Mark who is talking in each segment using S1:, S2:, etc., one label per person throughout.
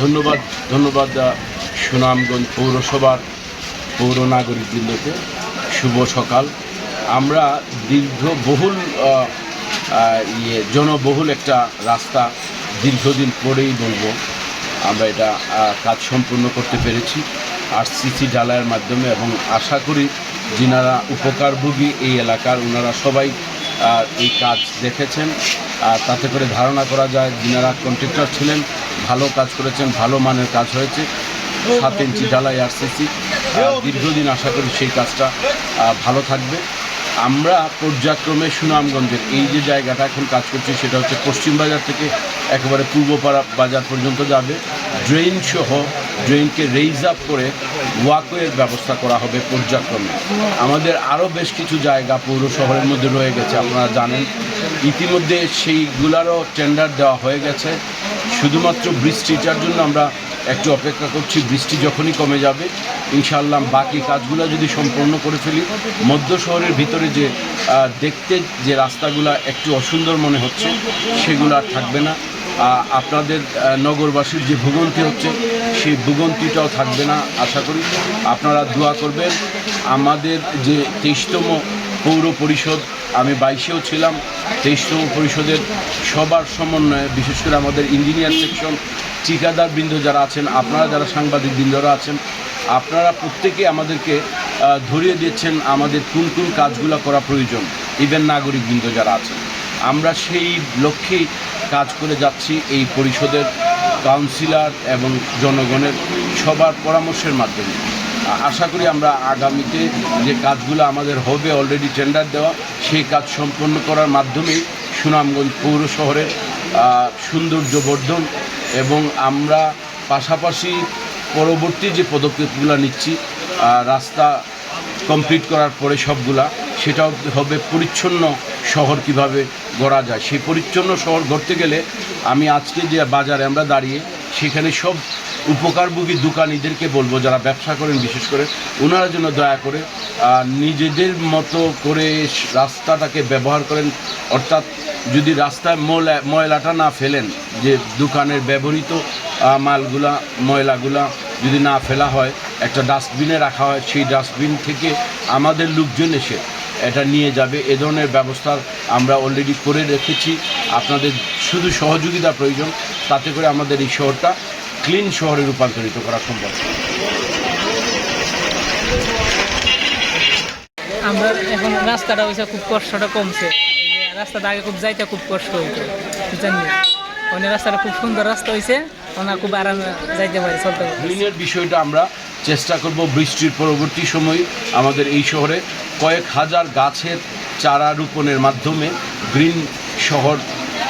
S1: ধন্যবাদ ধন্যবাদ সুনামগঞ্জ পৌরসভার পৌর নাগরিক নাগরিকবৃন্দকে শুভ সকাল। আমরা দীর্ঘ বহুল ইয়ে জনবহুল একটা রাস্তা দীর্ঘদিন পরেই বলব। আমরা এটা কাজ সম্পূর্ণ করতে পেরেছি। আর সিসি ঢালাইয়ের মাধ্যমে এবং আশা করি যিনারা উপকারভোগী এই এলাকার ওনারা সবাই এই কাজ দেখেছেন। আর তাতে করে ধারণা করা যায় যিনারা কন্ট্রাক্টর ছিলেন, ভালো কাজ করেছেন, ভালো মানের কাজ হয়েছে। সাত ইঞ্চি ঢালাই আরসিসি দীর্ঘদিন আশা করি সেই কাজটা ভালো থাকবে। আমরা পর্যায়ক্রমে সুনামগঞ্জের এই যে জায়গাটা এখন কাজ করছি, সেটা হচ্ছে পশ্চিম বাজার থেকে একেবারে পূর্বপাড়া বাজার পর্যন্ত যাবে। ড্রেন সহ ড্রেনকে রেইজ আপ করে ওয়াকওয়ের ব্যবস্থা করা হবে পর্যায়ক্রমে। আমাদের আরও বেশ কিছু জায়গা পৌর শহরের মধ্যে রয়ে গেছে, আপনারা জানেন। ইতিমধ্যে সেইগুলারও টেন্ডার দেওয়া হয়ে গেছে। শুধুমাত্র বৃষ্টিটার জন্য আমরা একটু অপেক্ষা করছি, বৃষ্টি যখনই কমে যাবে, ইনশাআল্লাহ বাকি কাজগুলো যদি সম্পন্ন করে ফেলি, মধ্য শহরের ভিতরে যে দেখতে যে রাস্তাগুলা একটু অসুন্দর মনে হচ্ছে, সেগুলো আর থাকবে না। আপনাদের নগরবাসীর যে ভুগন্তি হচ্ছে, সেই ভুগন্তিটাও থাকবে না, আশা করি। আপনারা দোয়া করবেন, আমাদের যে তেইশতম পৌর পরিষদ, আমি বাইশেও ছিলাম, তেইশতম পরিষদের সবার সমন্বয়ে, বিশেষ করে আমাদের ইঞ্জিনিয়ার সেকশন ঠিকাদার বৃন্দ যারা আছেন, আপনারা যারা সাংবাদিক বৃন্দরা আছেন, আপনারা প্রত্যেকে আমাদেরকে ধরিয়ে দিচ্ছেন আমাদের কোন কোন কাজগুলো করা প্রয়োজন ইভেন নাগরিক বৃন্দ যারা আছেন। আমরা সেই লক্ষ্যেই কাজ করে যাচ্ছি এই পরিষদের কাউন্সিলর এবং জনগণের সবার পরামর্শের মাধ্যমে। আশা করি আমরা আগামীতে যে কাজগুলো আমাদের হবে অলরেডি টেন্ডার দেওয়া, সেই কাজ সম্পন্ন করার মাধ্যমেই সুনামগঞ্জ পৌর শহরের সৌন্দর্য বর্ধন এবং আমরা পাশাপাশি পরবর্তী যে পদক্ষেপগুলো নিচ্ছি রাস্তা কমপ্লিট করার পরে সবগুলা, সেটাও হবে পরিচ্ছন্ন শহর কীভাবে গড়া যায়। সেই পরিচ্ছন্ন শহর গড়তে গেলে আমি আজকে যে বাজারে আমরা দাঁড়িয়ে, সেখানে সব উপকারভোগী দোকানিদেরকে বলব, যারা ব্যবসা করেন বিশেষ করে ওনারা যেন দয়া করে নিজেদের মতো করে রাস্তাটাকে ব্যবহার করেন। অর্থাৎ যদি রাস্তায় ময়লা, ময়লাটা না ফেলেন, যে দোকানের ব্যবহৃত মালগুলা, ময়লাগুলা যদি না ফেলা হয়, একটা ডাস্টবিনে রাখা হয়, সেই ডাস্টবিন থেকে আমাদের লোকজন এসে এটা নিয়ে যাবে। এ ধরনের ব্যবস্থা আমরা অলরেডি করে রেখেছি। আপনাদের শুধু সহযোগিতা প্রয়োজন, তাতে করে আমাদের এই শহরটা ক্লিন শহরে রূপান্তরিত করা সম্ভব।
S2: আমরা এখন রাস্তাটা হয়েছে খুব কষ্টটা কমছে। রাস্তাটা আগে খুব যাইতে খুব কষ্ট হইতো। বুঝছেন অনেক রাস্তাটা খুব সুন্দর রাস্তা হয়েছে ওনার খুব আরামে যাইতে পারে চলতে পারে।
S1: গ্রিনের বিষয়টা আমরা চেষ্টা করব বৃষ্টির পরবর্তী সময় আমাদের এই শহরে কয়েক হাজার গাছের চারা রোপণের মাধ্যমে গ্রিন শহর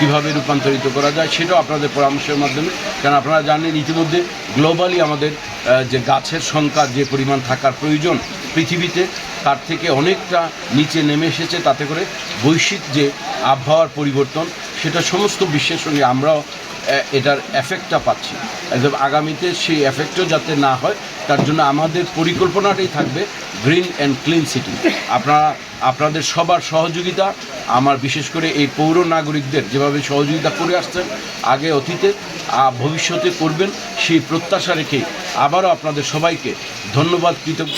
S1: কীভাবে রূপান্তরিত করা যায় সেটাও আপনাদের পরামর্শের মাধ্যমে। কারণ আপনারা জানেন ইতিমধ্যে গ্লোবালি আমাদের যে গাছের সংখ্যা, যে পরিমাণ থাকার প্রয়োজন পৃথিবীতে, তার থেকে অনেকটা নিচে নেমে এসেছে তাতে করে বৈশ্বিক যে আবহাওয়ার পরিবর্তন, সেটা সমস্ত বিশ্বের সঙ্গে আমরাও এটার এফেক্টটা পাচ্ছি। একদম আগামীতে সেই এফেক্টও যাতে না হয়, তার জন্য আমাদের পরিকল্পনাটাই থাকবে গ্রিন অ্যান্ড ক্লিন সিটি আপনারা, আপনাদের সবার সহযোগিতা আমার বিশেষ করে এই পৌর নাগরিকদের যেভাবে সহযোগিতা করে আসছেন, আগে অতীতে ভবিষ্যতে করবেন, সেই প্রত্যাশা রেখে আবারও আপনাদের সবাইকে ধন্যবাদ, কৃতজ্ঞ।